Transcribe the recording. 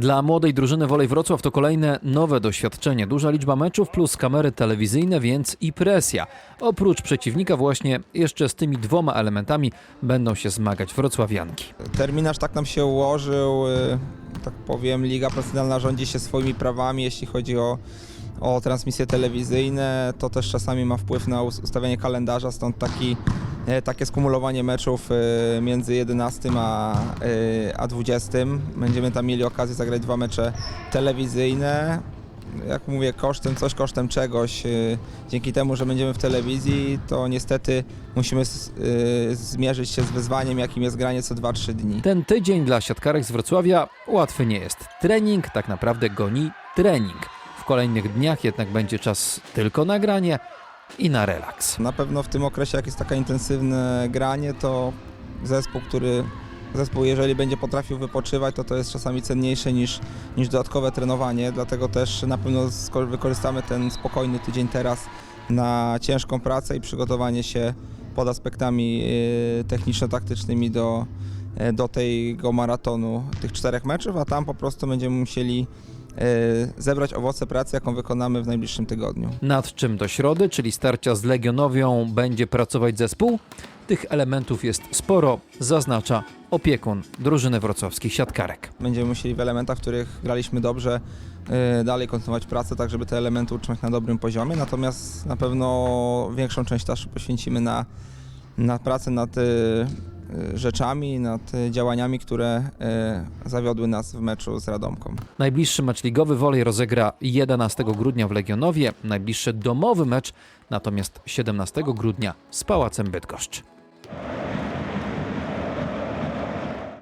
Dla młodej drużyny Wolej Wrocław to kolejne nowe doświadczenie. Duża liczba meczów plus kamery telewizyjne, więc i presja. Oprócz przeciwnika właśnie jeszcze z tymi dwoma elementami będą się zmagać wrocławianki. Terminarz tak nam się ułożył, y, tak powiem, Liga Profesjonalna rządzi się swoimi prawami, jeśli chodzi o, o transmisje telewizyjne. To też czasami ma wpływ na us- ustawianie kalendarza, stąd taki, takie skumulowanie meczów y, między 11 a, y, a 20. Będziemy tam mieli okazję zagrać dwa mecze telewizyjne. Jak mówię, kosztem coś, kosztem czegoś. Dzięki temu, że będziemy w telewizji, to niestety musimy zmierzyć się z wyzwaniem, jakim jest granie co 2-3 dni. Ten tydzień dla siatkarek z Wrocławia łatwy nie jest. Trening tak naprawdę goni trening. W kolejnych dniach jednak będzie czas tylko na granie i na relaks. Na pewno w tym okresie, jak jest taka intensywne granie, to zespół, który zespół, jeżeli będzie potrafił wypoczywać, to to jest czasami cenniejsze niż, niż dodatkowe trenowanie, dlatego też na pewno wykorzystamy ten spokojny tydzień teraz na ciężką pracę i przygotowanie się pod aspektami y, techniczno-taktycznymi do, y, do tego maratonu tych czterech meczów, a tam po prostu będziemy musieli zebrać owoce pracy, jaką wykonamy w najbliższym tygodniu. Nad czym do środy, czyli starcia z Legionowią, będzie pracować zespół? Tych elementów jest sporo, zaznacza opiekun drużyny wrocławskich siatkarek. Będziemy musieli w elementach, w których graliśmy dobrze, y, dalej kontynuować pracę, tak żeby te elementy utrzymać na dobrym poziomie. Natomiast na pewno większą część czasu poświęcimy na, na pracę nad y, y, rzeczami, nad y, działaniami, które y, zawiodły nas w meczu z Radomką. Najbliższy mecz ligowy Wolej rozegra 11 grudnia w Legionowie, najbliższy domowy mecz natomiast 17 grudnia z Pałacem Bydgoszcz.